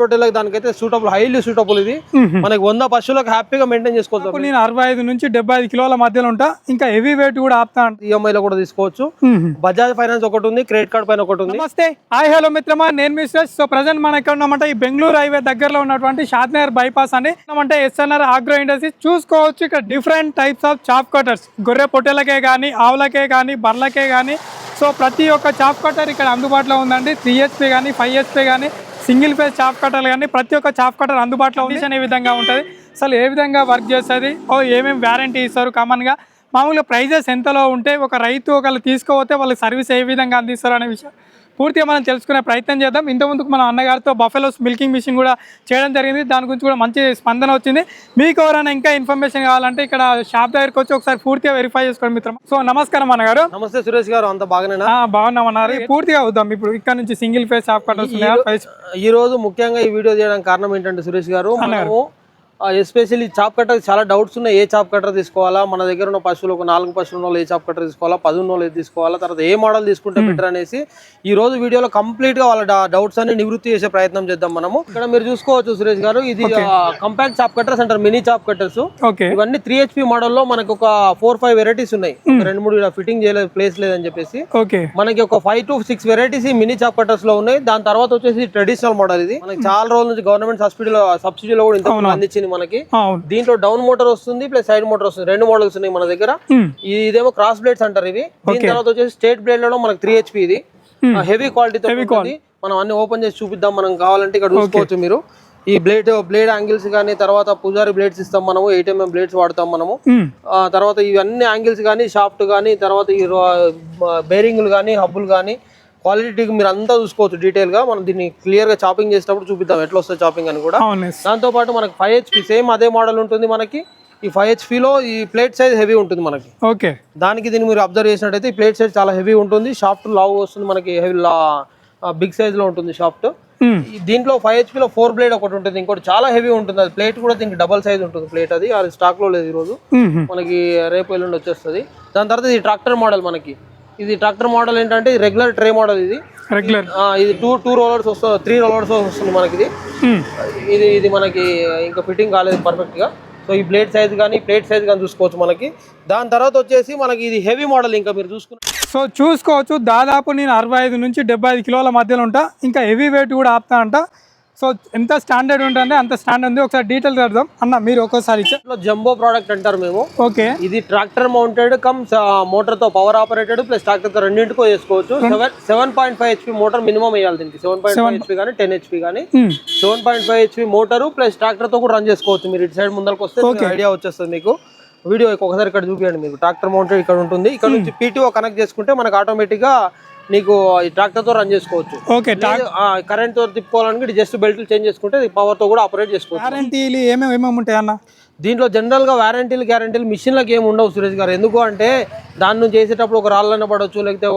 పొట్టేలకు దానికైతే suitable highly suitable ఇది. మనకి వంద పశువులకు హ్యాపీగా మెయింటైన్ చేసుకోవచ్చు నేను అరవై ఐదు నుంచి డెబ్బై ఐదు కిలోల మధ్యలో ఉంటా. ఇంకా హెవీ వెయిట్ కూడా ఆపుతా ఈఎంఐ లో కూడా తీసుకోవచ్చు. బజాజ్ ఫైనాన్స్ ఒకటి ఉంది క్రెడిట్ కార్డ్ పైన ఒకటి ఉంది. నమస్తే. హాయ్ హలో మిత్రమా. నేను మీ సో ప్రజెంట్ మనం ఎక్కడ ఉన్నామంటే ఈ బెంగళూరు హైవే దగ్గరలో ఉన్నటువంటి షాద్నగర్ బైపాస్ అని అంటే ఎస్ఎన్ఆర్ ఆగ్రో ఇండస్ట్రీ చూసుకోవచ్చు ఇక్కడ different types of chop cutters గొర్రె పొట్టెలకే కానీ ఆవులకే కానీ బర్లకే కానీ సో ప్రతి ఒక్క చాప్ కటర్ ఇక్కడ అందుబాటులో ఉందండి. త్రీ హెచ్పి కానీ ఫైవ్ హెచ్పి కానీ సింగిల్ ఫేజ్ చాప్ కట్టర్లు కానీ ప్రతి ఒక్క చాప్ కటర్ అందుబాటులో ఉంది. అనే విధంగా ఉంటుంది? అసలు ఏ విధంగా వర్క్ చేస్తుంది? ఓ ఏమేమి వ్యారంటీ ఇస్తారు? కామన్గా మామూలుగా ప్రైజెస్ ఎంతలో ఉంటే ఒక రైతు ఒకళ్ళు తీసుకోపోతే వాళ్ళకి సర్వీస్ ఏ విధంగా అందిస్తారు అనే విషయం. పూర్తిగా మనం తెలుసుకునే ప్రయత్నం చేద్దాం. ఇంతకుముందుకు మన అన్నగారితో బఫెలోస్ మిల్కింగ్ మిషన్ కూడా చేయడం జరిగింది. దాని గురించి కూడా మంచి స్పందన వచ్చింది. మీకు ఎవరైనా ఇంకా ఇన్ఫర్మేషన్ కావాలంటే ఇక్కడ షాప్ దగ్గరికి వచ్చి ఒకసారి పూర్తిగా వెరిఫై చేసుకోండి మిత్రం సో నమస్కారం అన్నగారు. నమస్తే సురేష్ గారు అంత బాగానేనా? ఆ, బాగున్నామన్నారు. పూర్తిగా అవుదాం. ఇప్పుడు ఇక్కడ నుంచి సింగిల్ ఫేస్ షాప్ ఫైవ్ ఈ రోజు ముఖ్యంగా ఈ వీడియో చేయడానికి కారణం ఏంటంటే సురేష్ గారు మనము ఎస్పెషల్లీ చాప్ కట్టర్ చాలా డౌట్స్ ఉన్నాయి. ఏ చాప్ కట్టర్ తీసుకోవాలా? మన దగ్గర ఉన్న పశువులు ఒక నాలుగు పశువులు ఉన్న వాళ్ళు ఏ చాప్ కట్టర్ తీసుకోవాలా? పది ఉన్న వాళ్ళు ఏది తీసుకోవాలా? తర్వాత ఏ మోడల్ తీసుకుంటే బెటర్ అనేసి ఈ రోజు వీడియోలో కంప్లీట్గా వాళ్ళ డౌట్స్ అన్ని నివృత్తి చేసే ప్రయత్నం చేద్దాం మనము. ఇక్కడ మీరు చూసుకోవచ్చు సురేష్ గారు ఇది కంపాక్ట్ చాప్ కట్టర్స్ అంటారు మినీ చాప్ కట్టర్స్. ఇవన్నీ త్రీ హెచ్పి మోడల్లో మనకు ఒక ఫోర్ ఫైవ్ వెరైటీస్ ఉన్నాయి. ఒక రెండు మూడు ఫిట్టింగ్ చేయలేదు ప్లేస్ లేదని చెప్పేసి. మనకి ఒక ఫైవ్ టు సిక్స్ వెరైటీస్ ఈ మినీ చాప్ కట్టర్స్లో ఉన్నాయి. దాని తర్వాత వచ్చేసి ట్రెడిషనల్ మోడల్ ఇది. మనకి చాలా రోజుల నుంచి గవర్నమెంట్ సబ్సిడీలో సబ్సిడీలో కూడా ఇంత అందించింది మనకి. దీంట్లో డౌన్ మోటార్ వస్తుంది ప్లస్ సైడ్ మోటార్ వస్తుంది. రెండు మోడల్స్ ఉన్నాయి మన దగ్గర. ఇది- ఇదేమో క్రాస్ బ్లేడ్స్ అంటారు ఇవి. దీని తర్వాత వచ్చేసి స్టేట్ బ్లేడ్లో మనకి త్రీ హెచ్పి ఇది. హెవీ క్వాలిటీతో మనం అన్ని ఓపెన్ చేసి చూపిద్దాం. మనం కావాలంటే ఇక్కడ చూసుకోవచ్చు మీరు. ఈ బ్లేడ్ బ్లేడ్ యాంగిల్స్ కానీ తర్వాత పూజారి బ్లేడ్స్ ఇస్తాం మనము. ఎయిట్ ఎంఎం బ్లేడ్స్ వాడతాం మనము. తర్వాత ఇవన్నీ యాంగిల్స్ కానీ షాఫ్ట్ కానీ తర్వాత ఈ బేరింగ్లు కానీ హబ్బులు కానీ క్వాలిటీకి మీరు అంతా చూసుకోవచ్చు డీటెయిల్గా. మనం దీన్ని క్లియర్గా చాపింగ్ చేసేటప్పుడు చూపిద్దాం ఎట్లా వస్తుంది చాపింగ్ అని కూడా. దాంతో పాటు మనకి ఫైవ్ హెచ్పి సేమ్ అదే మోడల్ ఉంటుంది మనకి. ఈ ఫైవ్ హెచ్పిలో ఈ ప్లేట్ సైజ్ హెవీ ఉంటుంది మనకి. ఓకే. దానికి దీన్ని మీరు అబ్జర్వ్ చేసినట్టయితే ఈ ప్లేట్ సైజ్ చాలా హెవీ ఉంటుంది. షాఫ్ట్ లావ్ వస్తుంది మనకి హెవీ బిగ్ సైజ్లో ఉంటుంది షాఫ్ట్ ఉమ్. దీంట్లో ఫైవ్ హెచ్పిలో ఫోర్ బ్లేడ్ ఒకటి ఉంటుంది. ఇంకోటి చాలా హెవీ ఉంటుంది. అది ప్లేట్ కూడా దీనికి డబల్ సైజ్ ఉంటుంది ప్లేట్ అది. అది స్టాక్లో లేదు ఈరోజు. ఉమ్. మనకి రేపు ఎల్లుండి వచ్చేస్తుంది. దాని తర్వాత ఇది ట్రాక్టర్ మోడల్ మనకి. ఇది ట్రాక్టర్ మోడల్ ఏంటంటే రెగ్యులర్ ట్రే మోడల్ ఇది. రెగ్యులర్. ఇది టూ టూ రోలర్స్ వస్తుంది త్రీ రోలర్స్ వస్తుంది మనకి ఇది. ఇది ఇది మనకి ఇంకా ఫిట్టింగ్ కాలేదు పర్ఫెక్ట్గా సో ఈ ప్లేట్ సైజ్ కానీ ప్లేట్ సైజ్ కానీ చూసుకోవచ్చు మనకి. దాని తర్వాత వచ్చేసి మనకి ఇది హెవీ మోడల్ ఇంకా మీరు చూసుకున్న సో చూసుకోవచ్చు దాదాపు నేను అరవై ఐదు నుంచి డెబ్బై ఐదు కిలోల మధ్యలో ఉంటా. ఇంకా హెవీ వెయిట్ కూడా ఆపుతా అంట. సో ఎంత స్టాండర్డ్ ఉంటుంది అంత స్టాండర్డ్ ఉంది. ఒకసారి డీటెయిల్ చేద్దాం అన్న మీరు ఒక్కోసారి ఇచ్చా. జంబో ప్రోడక్ట్ అంటారు మేము. ఓకే. ఇది ట్రాక్టర్ మౌంటెడ్ కమ్ మోటార్తో పవర్ ఆపరేటెడ్ ప్లస్ ట్రాక్టర్తో రెండింటికో చేసుకోవచ్చు. Seven point five HP motor minimum వేయాలి దీనికి. సెవెన్ పాయింట్ ఫైవ్ హెచ్పి కానీ టెన్ హెచ్పి కానీ. Seven point five HP motor plus ట్రాక్టర్తో కూడా రన్ చేసుకోవచ్చు. మీరు ఇటు సైడ్ ముందరకు వస్తే ఐడియా వచ్చేస్తుంది మీకు. వీడియో ఒకసారి ఇక్కడ చూపించండి మీకు. ట్రాక్టర్ మౌంటెడ్ ఇక్కడ ఉంటుంది. ఇక్కడ నుంచి పీటీఓ కనెక్ట్ చేసుకుంటే మనకు ఆటోమేటిక్గా నీకు ఈ ట్రాక్టర్తో రన్ చేసుకోవచ్చు. ఓకే కరెంట్తో తిప్పుకోవాలని జస్ట్ బెల్ట్ చేంజ్ చేసుకుంటే పవర్తో కూడా ఆపరేట్ చేసుకోవచ్చు. వారంటీలు ఏమేమి ఏమేమి ఉంటాయి అన్న? దీంట్లో జనరల్గా వారంటీలు గ్యారంటీలు మిషన్లకు ఏమి ఉండవు సురేష్ గారు. ఎందుకు అంటే దాన్ని చేసేటప్పుడు ఒక రాళ్ళన్న పడవచ్చు లేకపోతే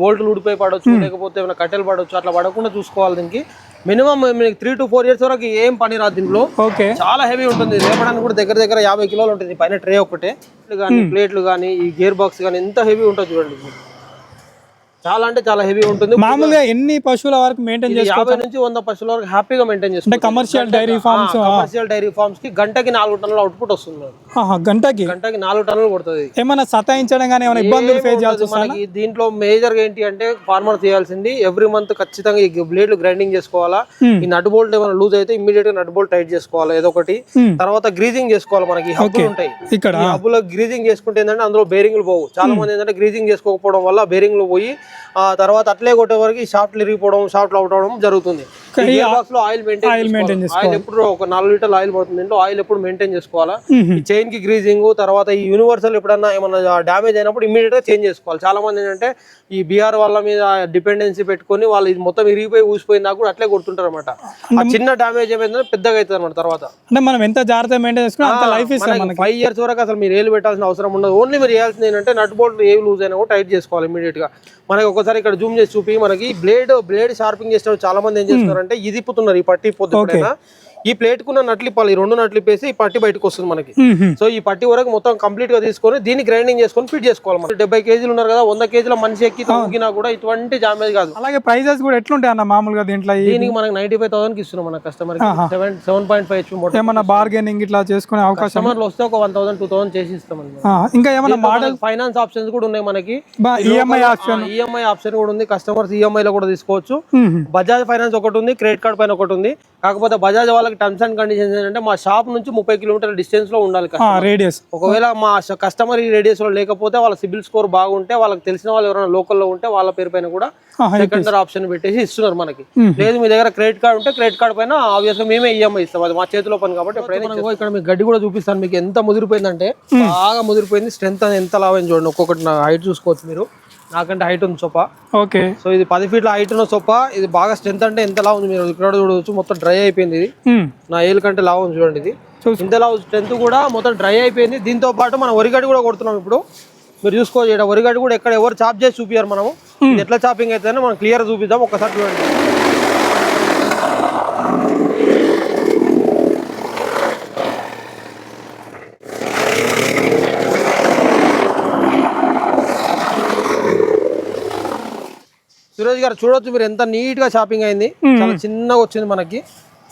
వోల్ట్లు ఊడిపోయి పడవచ్చు లేకపోతే ఏమైనా కట్టెలు పడవచ్చు అట్లా పడకుండా చూసుకోవాలి దీనికి. మినిమం మీకు త్రీ టు ఫోర్ ఇయర్స్ వరకు ఏం పని రాదు దీంట్లో. ఓకే చాలా హెవీ ఉంటుంది. లేపడానికి కూడా దగ్గర దగ్గర యాభై కిలోలు ఉంటుంది. పైన ట్రే ఒకటే కానీ ప్లేట్లు కానీ ఈ గేర్ బాక్స్ కానీ ఎంత హెవీ ఉంటుంది చూడండి. చాలా అంటే చాలా హెవీ ఉంటుంది. మామూలుగా ఎన్ని పశువుల వరకు మెయింటైన్ యాభై నుంచి వంద పశువుల వరకు హ్యాపీగా మెయింటైన్ అంటే commercial dairy farms commercial dairy ఫార్మ్స్కి గంటకి నాలుగు టన్నుల అవుట్పుట్ వస్తుంది. గంటకి? గంటకి నాలుగు టన్నులు కొడుతుంది. ఏమైనా సతాయించడం కానీ ఏమైనా ఇబ్బందులు ఫేస్ చేయాల్సి దీంట్లో మేజర్గా ఏంటి అంటే ఫార్మర్ చేయాల్సింది ఎవ్రీ మంత్ ఖచ్చితంగా ఈ బ్లేడ్లు గ్రైండింగ్ చేసుకోవాలా. Hmm. ఈ నట్ బోల్ట్ ఏమైనా లూజ్ అయితే ఇమీడియట్గా నట్ బోల్ట్ టైట్ చేసుకోవాలి ఏదో ఒకటి. Hmm. తర్వాత గ్రీజింగ్ చేసుకోవాలి మనకి. హబ్బులు ఉంటాయి. ఇక్కడ. హబ్బులో గ్రీజింగ్ చేసుకుంటే ఏంటంటే అందులో బేరింగ్లు పోవు. చాలా మంది ఏంటంటే గ్రీజింగ్ చేసుకోకపోవడం వల్ల బేరింగ్లు పోయి ఆ తర్వాత అట్లే కొట్టే వరకు షాఫ్ట్లు ఇరిగిపోవడం షాఫ్ట్లు అవుట్ అవడం జరుగుతుంది. లో ఆయిల్ మెయింటైన్ ఆయిల్ ఎప్పుడు ఒక నాలుగు లీటర్లు ఆయిల్ పడుతుంది దీంట్లో ఆయిల్ ఎప్పుడు మెయింటైన్ చేసుకోవాలా? చైన్కి గ్రీజింగ్ తర్వాత ఈ యూనివర్సల్ ఎప్పుడన్నా ఏమన్నా డ్యామేజ్ అయినప్పుడు ఇమీడియట్గా చేంజ్ చేసుకోవాలి. చాలా మంది ఏంటంటే ఈ బీఆర్ వాళ్ళ మీద డిపెండెన్సీ పెట్టుకొని వాళ్ళు ఇది మొత్తం ఇరిగిపోయి ఊసిపోయిందా కూడా అట్లే కొడుతుంటారు అనమాట ఆ చిన్న డ్యామేజ్ ఏమైందంటే పెద్దగా అవుతుంది అనమాట తర్వాత. అంటే మనం ఎంత జాగ్రత్త మెయింటైన్ చేసుకున్నా అంత లైఫ్ ఫైవ్ ఇయర్స్ వరకు అసలు మీరు ఏలు పెట్టాల్సిన అవసరం ఉండదు. ఓన్లీ మీరు చేయాల్సింది ఏంటంటే నట్ బోల్ట్ ఏ లూజ్ అయినా కూడా టైట్ చేసుకోవాలి ఇమీడియట్గా. మనకి ఒకసారి ఇక్కడ జూమ్ చేసి చూపి మనకి బ్లేడ్ బ్లేడ్ షార్పింగ్ చేసేటప్పుడు చాలా మంది ఏం చేస్తున్నారంటే ఇది తిప్పుతున్నారు ఈ పట్టి పొద్దు ఎప్పుడైనా. ఈ ప్లేట్ కున్న నట్లు ఇప్పాలి ఈ రెండు నట్లు ఇప్పేసి ఈ పట్టి బయటకు వస్తుంది మనకి. సో ఈ పట్టి వరకు మొత్తం కంప్లీట్గా తీసుకొని దీన్ని గ్రైండింగ్ చేసుకొని ఫిట్ చేసుకోవాలి మనం. డెబ్బై కేజీలు ఉన్నారు కదా వంద కేజీల మనిషి ఎక్కి తగ్గినా కూడా ఇటువంటి డామేజ్ కాదు. అలాగే ప్రైజెస్ కూడా ఎట్లుంటాయి అన్న మామూలుగా దీంట్లో దీనికి మనకి నైన్టీ ఫైవ్ థౌసండ్కి ఇస్తున్నాం మన customer seven seven point five HP ఏమన్నా బార్గెనింగ్ ఇట్లా చేసుకునే అవకాశం? కస్టమర్లు వస్తే ఒక వన్ థౌసండ్ టూ థౌసండ్ చేసి ఇస్తామండి ఆ, ఇంకా ఏమన్నా మోడల్ ఫైనాన్స్ ఆప్షన్స్ కూడా ఉన్నాయి మనకి. ఈఎంఐ ఆప్షన్ ఈఎంఐ ఆప్షన్ కూడా ఉంది. కస్టమర్స్ ఈఎంఐ లో కూడా తీసుకోవచ్చు. బజాజ్ ఫైనాన్స్ ఒకటి ఉంది క్రెడిట్ కార్డ్ పైన ఒకటి ఉంది. కాకపోతే బజాజ్ వాళ్ళకి టర్మ్స్ అండ్ కండిషన్స్ ఏంటంటే మా షాప్ నుంచి ముప్పై కిలోమీటర్ల డిస్టెన్స్లో ఉండాలి. రేడియస్ ఒకవేళ మా కస్టమర్ ఈ రేడియస్లో లేకపోతే వాళ్ళ సిబిల్ స్కోర్ బాగుంటే వాళ్ళకి తెలిసిన వాళ్ళు ఎవరైనా లోకల్లో ఉంటే వాళ్ళ పేరు పైన కూడా సెకండరీ ఆప్షన్ పెట్టేసి ఇస్తున్నారు మనకి. లేదు మీ దగ్గర క్రెడిట్ కార్డ్ ఉంటే క్రెడిట్ కార్డ్ పైన ఆబ్వియస్గా మేమే ఈఎంఐ ఇస్తాం. అది మా చేతిలో పని కాబట్టి. ఇక్కడ మీకు గడ్డి కూడా చూపిస్తాను. మీకు ఎంత ముదిరిపోయిందంటే బాగా ముదిరిపోయింది. స్ట్రెంత్ అని ఎంత లావని చూడండి. ఒక్కొక్కటి నా హైట్ చూసుకోవచ్చు మీరు. నాకంటే హైట్ ఉంది సొప్ప ఓకే. సో ఇది పది ఫీట్ల హైట్ ఉన్న సొప్ప ఇది బాగా స్ట్రెంత్ అంటే ఎంత లావు ఉంది మీరు ఇక్కడ చూడవచ్చు మొత్తం డ్రై అయిపోయింది ఇది. నా ఏలు కంటే లావు ఉంది చూడండి ఇది. చూసుకో. ఇంత లావు స్ట్రెంత్ కూడా మొత్తం డ్రై అయిపోయింది. దీంతో పాటు మనం వరిగడ్డి కూడా కొడుతున్నాం ఇప్పుడు. మీరు చూసుకోవచ్చు ఇక్కడ వరిగడ్డి కూడా ఎక్కడ ఎవరు చాప్ చేసి చూపియారు మనము. ఎట్లా చాపింగ్ అవుతుందని మనం క్లియర్ చూపిద్దాం. ఒకసారి చూడండి. సురేష్ గారు చూడొచ్చు మీరు ఎంత నీట్గా చాపింగ్ అయింది చాలా చిన్నగా వచ్చింది మనకి.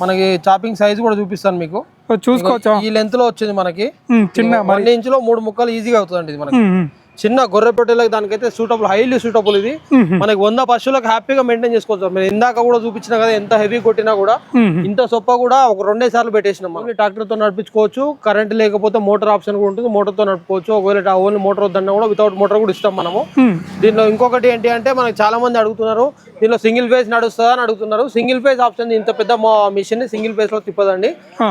మనకి చాపింగ్ సైజ్ కూడా చూపిస్తాను మీకు. చూసుకోవచ్చా? ఈ లెంత్లో వచ్చింది మనకి. చిన్న వన్ ఇంచ్లో మూడు ముక్కలు ఈజీగా అవుతుందండి ఇది మనకి. చిన్న గొర్రె పొట్టేలకు దానికైతే సూటబుల్ హైలీ సూటబుల్ ఇది మ్మ్. మనకి వంద పశువులకు హ్యాపీగా మెయింటైన్ చేసుకోవచ్చు మీరు ఇందాక కూడా చూపించిన కదా ఎంత హెవీ కొట్టినా కూడా మ్మ్. ఇంత సొప్ప కూడా ఒక రెండే సార్లు పెట్టేసినాం మనం ట్రాక్టర్తో నడిపించుకోవచ్చు కరెంట్ లేకపోతే మోటార్ ఆప్షన్ కూడా ఉంటుంది మోటార్తో నడుపుకోవచ్చు ఒకవేళ ఓన్లీ మోటార్ వద్దన్నా కూడా వితౌట్ మోటార్ కూడా ఇస్తాం మనము మ్మ్. దీనిలో ఇంకొకటి ఏంటి అంటే మనకి చాలా మంది అడుగుతున్నారు దీనిలో సింగిల్ ఫేజ్ నడుస్తుందా అని అడుగుతున్నారు. సింగిల్ ఫేజ్ ఆప్షన్ ఇంత పెద్ద మిషన్ సింగిల్ ఫేజ్లో తిప్పదండి.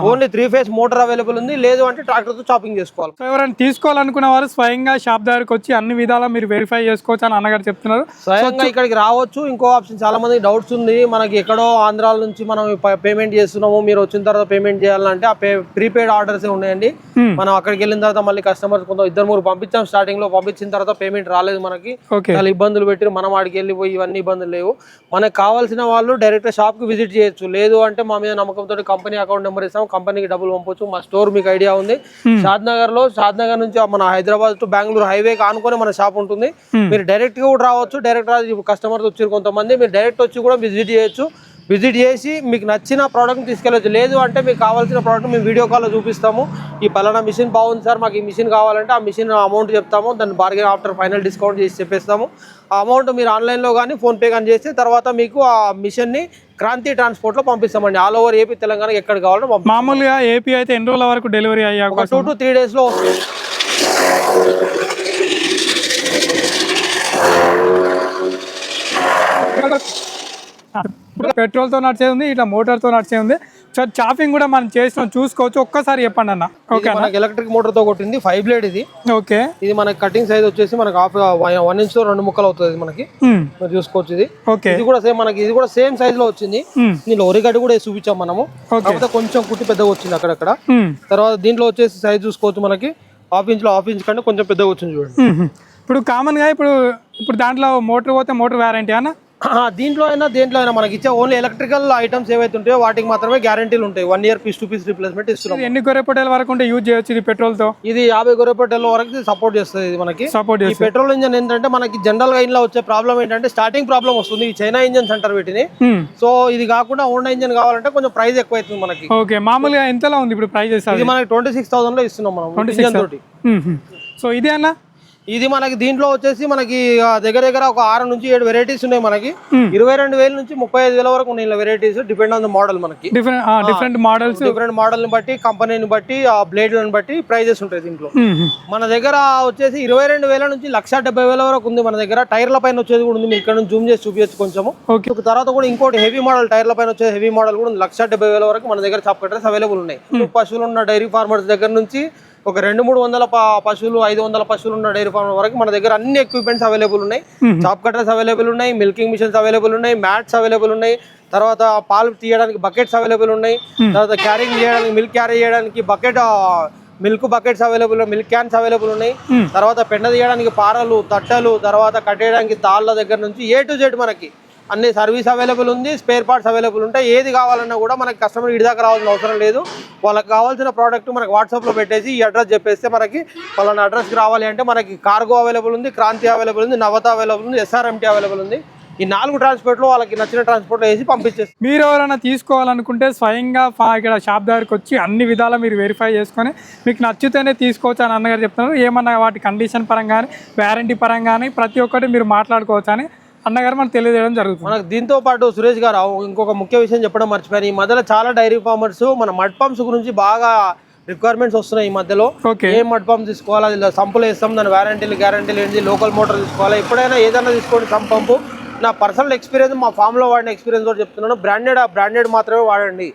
Only three phase motor available ఉంది. లేదు అంటే ట్రాక్టర్తో చాపింగ్ చేసుకోవాలి. సో ఎవరైనా తీసుకోవాలనుకున్న వారు స్వయంగా షాప్ దగ్గరకు వచ్చి అన్ని విధాలా మీరు వెరిఫై చేసుకోవచ్చు అని అన్నగారు చెప్తున్నారు. స్వయంగా ఇక్కడికి రావచ్చు. ఇంకో ఆప్షన్ చాలా మంది డౌట్స్ ఉంది. మనకి ఎక్కడో ఆంధ్రాల నుంచి మనం పేమెంట్ చేస్తున్నాము. మీరు వచ్చిన తర్వాత పేమెంట్ చేయాలంటే ఆ ప్రీపెయిడ్ ఆర్డర్స్ ఉన్నాయండి. మనం అక్కడికి వెళ్ళిన తర్వాత మళ్ళీ కస్టమర్స్ కొంత ఇద్దరు మూడు పంపించాం. స్టార్టింగ్లో పంపించిన తర్వాత పేమెంట్ రాలేదు మనకి. చాలా ఇబ్బందులు పెట్టి మనం ఆడికి వెళ్ళిపోయి ఇవన్నీ ఇబ్బందులు లేవు. మనకు కావాల్సిన వాళ్ళు డైరెక్ట్ షాప్కి విజిట్ చేయొచ్చు. లేదు అంటే మా మీద నమ్మకంతో కంపెనీ అకౌంట్ నెంబర్ ఇస్తాం. కంపెనీకి డబ్బులు పంపొచ్చు. మా స్టోర్ మీకు ఐడియా ఉంది. షాద్ నగర్లో షాద్ నగర్ నుంచి మన హైదరాబాద్ టు బెంగళూరు హైవే ఆనుకొని మన షాప్ ఉంటుంది. మీరు డైరెక్ట్గా కూడా రావచ్చు. డైరెక్ట్ రాదు కస్టమర్స్ వచ్చారు కొంతమంది. మీరు డైరెక్ట్ వచ్చి కూడా విజిట్ చేయొచ్చు. విజిట్ చేసి మీకు నచ్చిన ప్రోడక్ట్ తీసుకెళ్ళచ్చు. లేదు అంటే మీకు కావాల్సిన ప్రోడక్ట్ మేము వీడియో కాల్లో చూపిస్తాము. ఈ పలానా మిషన్ బాగుంది సార్ మాకు ఈ మిషన్ కావాలంటే ఆ మిషన్ అమౌంట్ చెప్తాము. దాన్ని బార్గెన్ ఆఫ్టర్ ఫైనల్ డిస్కౌంట్ చేసి చెప్పేస్తాము. ఆ అమౌంట్ మీరు ఆన్లైన్లో కానీ ఫోన్పే కానీ చేస్తే తర్వాత మీకు ఆ మిషన్ని క్రాంతి ట్రాన్స్పోర్ట్లో పంపిస్తామండి. ఆల్ ఓవర్ ఏపీ తెలంగాణ ఎక్కడ కావాలో మామూలుగా ఏపీ అయితే ఎన్ని రోజుల వరకు డెలివరీ అయ్యే ఒక అవకాశం టూ టు త్రీ డేస్లో వస్తుంది. ఇప్పుడు పెట్రోల్తో నడిచేది ఉంది ఇట్లా మోటార్తో నడిచేది ఉంది. సో చాపింగ్ కూడా మనం చేసినాం చూసుకోవచ్చు. ఒక్కసారి చెప్పండి అన్న. ఓకే మనకి ఎలక్ట్రిక్ మోటార్తో కొట్టింది ఫైవ్ బ్లేడ్ ఇది. ఓకే. ఇది మనకి కటింగ్ సైజ్ వచ్చేసి మనకి హాఫ్ వన్ ఇంచ్ రెండు ముక్కలు అవుతుంది మనకి. మీరు చూసుకోవచ్చు ఇది. ఓకే. ఇది కూడా సేమ్ మనకి ఇది కూడా సేమ్ సైజ్లో వచ్చింది. దీనిలో ఒరిగడ్డి కూడా చూపించాం మనము. కాకపోతే కొంచెం కుట్టి పెద్దగా వచ్చింది అక్కడక్కడ. తర్వాత దీంట్లో వచ్చేసి సైజ్ చూసుకోవచ్చు మనకి. హాఫ్ ఇంచ్లో హాఫ్ ఇంచ్ కంటే కొంచెం పెద్దగా వచ్చింది చూడండి. ఇప్పుడు కామన్గా ఇప్పుడు ఇప్పుడు దాంట్లో మోటార్ పోతే మోటార్ వ్యారంటీ అన్న? దీంట్లో అయినా దేంట్లో అయినా మనకి ఇచ్చే ఓన్లీ ఎలక్ట్రికల్ ఐటమ్స్ ఏవైతే ఉంటాయో వాటికి మాత్రమే గ్యారంటీలు ఉంటాయి. One year piece to piece replacement ఇస్తున్నాం ఎన్ని గొర్రె పొట్టేల వరకు ఉంటే యూజ్ చేయొచ్చు ఇది పెట్రోల్తో ఇది యాభై గొర్రెపేటల వరకు సపోర్ట్ చేస్తుంది ఇది మనకి. సపోర్ట్ ఈ పెట్రోల్ ఇంజన్ ఏంటంటే మనకి జనరల్గా ఇంట్లో వచ్చే ప్రాబ్లం ఏంటంటే స్టార్టింగ్ ప్రాబ్లం వస్తుంది. ఈ చైనా ఇంజన్స్ అంటారు వీటిని. సో ఇది కాకుండా హోండా ఇంజన్ కావాలంటే కొంచెం ప్రైస్ ఎక్కువ అవుతుంది మనకి. ఓకే మామూలుగా ఎంతలో ఉంది ఇప్పుడు ప్రైజెస్ ఇది మనకి ట్వంటీ సిక్స్ థౌసండ్లో ఇస్తున్నాం మనం ఇంజన్ తోటి. సో ఇదే అన్న? ఇది మనకి దీంట్లో వచ్చేసి మనకి దగ్గర దగ్గర ఒక ఆరు నుంచి ఏడు వెరైటీస్ ఉన్నాయి మనకి. ఇరవై రెండు వేల నుంచి ముప్పై ఐదు వేల వరకు ఉన్నాయి varieties depend on the model మనకి. డిఫరెంట్ మోడల్స్ డిఫరెంట్ మోడల్ని బట్టి కంపెనీని బట్టి ఆ బ్లేడ్లను బట్టి ప్రైజెస్ ఉంటాయి దీంట్లో. మన దగ్గర వచ్చేసి ఇరవై రెండు వేల నుంచి లక్ష డెబ్బై వేల వరకు ఉంది మన దగ్గర. టైర్ల పైన వచ్చేది కూడా ఉంది. ఇక్కడ నుంచి జూమ్ చేసి చూపించచ్చు కొంచెము. ఒక తర్వాత కూడా ఇంకోటి హెవీ మోడల్ టైర్ల పైన వచ్చే హెవీ మోడల్ కూడా ఉంది. లక్ష డెబ్బై వేల వరకు మన దగ్గర చాప్ కట్టర్స్ అవైలబుల్ ఉన్నాయి. పశువులు ఉన్న డైరీ ఫార్మర్స్ దగ్గర నుంచి ఒక రెండు మూడు వందల పశువులు ఐదు వందల పశువులు ఉన్న డైరీ ఫార్మర్ వరకు మన దగ్గర అన్ని ఎక్విప్మెంట్స్ అవైలబుల్ ఉన్నాయి. చాప్ కట్టర్స్ అవైలబుల్ ఉన్నాయి మిల్కింగ్ మిషన్స్ అవైలబుల్ ఉన్నాయి మ్యాట్స్ అవైలబుల్ ఉన్నాయి. తర్వాత పాలు తీయడానికి బకెట్స్ అవైలబుల్ ఉన్నాయి. తర్వాత క్యారింగ్ చేయడానికి మిల్క్ క్యారీ చేయడానికి bucket milk buckets available milk cans available ఉన్నాయి. తర్వాత పెండ తీయడానికి పారలు తట్టలు తర్వాత కట్టేయడానికి తాళ్ళ దగ్గర నుంచి ఏ టు జెడ్ మనకి అన్ని సర్వీస్ అవైలబుల్ ఉంది స్పేర్ పార్ట్స్ అవైలబుల్ ఉంటాయి. ఏది కావాలన్నా కూడా మనకి కస్టమర్ ఇడి దాకా రావాల్సిన అవసరం లేదు. వాళ్ళకి కావాల్సిన ప్రోడక్ట్ మనకి వాట్సాప్లో పెట్టేసి ఈ అడ్రస్ చెప్పేస్తే మనకి వాళ్ళని అడ్రస్కి రావాలి అంటే మనకి కార్గో అవైలబుల్ ఉంది క్రాంతి అవైలబుల్ ఉంది నవత అవైలబుల్ ఉంది ఎస్ఆర్ఎంటీ అవైలబుల్ ఉంది. ఈ నాలుగు ట్రాన్స్పోర్ట్లో వాళ్ళకి నచ్చిన ట్రాన్స్పోర్ట్లో వేసి పంపించేసి మీరు ఎవరైనా తీసుకోవాలనుకుంటే స్వయంగా ఇక్కడ షాప్ దగ్గరికి వచ్చి అన్ని విధాలా మీరు వెరిఫై చేసుకొని మీకు నచ్చితేనే తీసుకోవచ్చు అని అన్నగారు చెప్తున్నారు. ఏమన్నా వాటి కండిషన్ పరంగా కానీ వ్యారంటీ పరంగా కానీ ప్రతి ఒక్కటి మీరు మాట్లాడుకోవచ్చు అని అన్నగారు మనకు తెలియజేయడం జరుగుతుంది. మనకు దీంతో పాటు సురేష్ గారు ఇంకొక ముఖ్య విషయం చెప్పడం మర్చిపోయాను. ఈ మధ్యలో చాలా డైరీ ఫార్మర్స్ మన మడ్ పంప్స్ గురించి బాగా రిక్వైర్మెంట్స్ వస్తున్నాయి ఈ మధ్యలో. ఏ మడ్ పంప్ తీసుకోవాలా సంపులు వేస్తాం దాని వారంటీలు గ్యారంటీలు ఏంటి లోకల్ మోటార్ తీసుకోవాలా ఎప్పుడైనా ఏదైనా తీసుకోండి సంప్ పంపు. నా పర్సనల్ ఎక్స్పీరియన్స్ మా ఫామ్లో వాడిన ఎక్స్పీరియన్స్ కూడా చెప్తున్నాను. బ్రాండెడ్ ఆ బ్రాండెడ్ మాత్రమే వాడండి.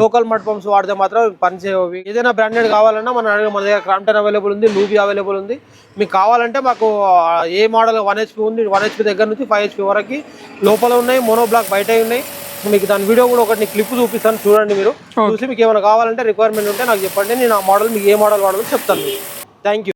లోకల్ మడ్ పంప్స్ వాడితే మాత్రం పనిచేయవి ఏదైనా బ్రాండెడ్ కావాలన్నా మన మన దగ్గర క్రాంప్టన్ అవైలబుల్ ఉంది లూబీ అవైలబుల్ ఉంది. మీకు కావాలంటే మాకు ఏ మోడల్ వన్ హెచ్పి ఉంది వన్ హెచ్పి దగ్గర నుంచి ఫైవ్ హెచ్పి వరకు లోపల ఉన్నాయి మోనో బ్లాక్ బయట ఉన్నాయి. మీకు దాని వీడియో కూడా ఒకటి క్లిప్ చూపిస్తాను చూడండి మీరు. చూసి మీకు ఏమైనా కావాలంటే రిక్వైర్మెంట్ ఉంటే నాకు చెప్పండి నేను ఆ మోడల్ మీకు ఏ మోడల్ వాడాలో చెప్తాను. Thank you